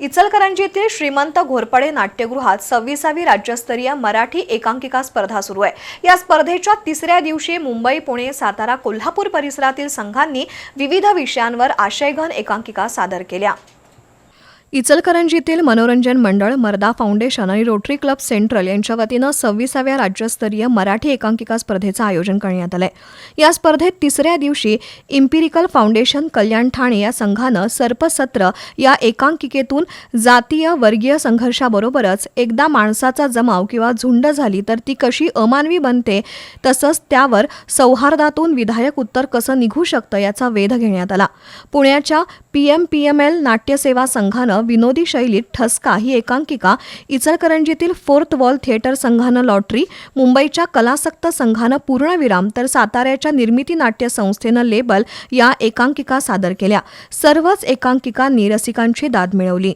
इचलकरंजीतील श्रीमंत घोरपडे नाट्यगृहात सव्वीसावी राज्यस्तरीय मराठी एकांकिका स्पर्धा सुरू आहे. या स्पर्धेच्या तिसऱ्या दिवशी मुंबई पुणे सातारा कोल्हापूर परिसरातील संघांनी विविध विषयांवर आशयघन एकांकिका सादर केल्या. इचलकरंजीतील मनोरंजन मंडळ मर्दा फाउंडेशन आणि रोटरी क्लब सेंट्रल यांच्या वतीनं सव्वीसाव्या राज्यस्तरीय मराठी एकांकिका स्पर्धेचं आयोजन करण्यात आलंय. या स्पर्धेत तिसऱ्या दिवशी इम्पिरिकल फाउंडेशन कल्याण ठाणे या संघानं सर्पसत्र या एकांकिकेतून जातीय वर्गीय संघर्षाबरोबरच एकदा माणसाचा जमाव किंवा झुंड झाली तर ती कशी अमानवी बनते तसंच त्यावर सौहार्दातून विधायक उत्तर कसं निघू शकतं याचा वेध घेण्यात आला. पुण्याच्या P M P M L नाट्यसेवा संघानं विनोदी शैलीत ठसका ही एकांकिका इचलकरंजीतील फोर्थ वॉल थिएटर संघानं लॉटरी मुंबईच्या कलासक्त संघानं पूर्णविराम तर साताऱ्याच्या निर्मिती नाट्य संस्थेनं लेबल या एकांकिका सादर केल्या. सर्वच एकांकिकांनी रसिकांची दाद मिळवली.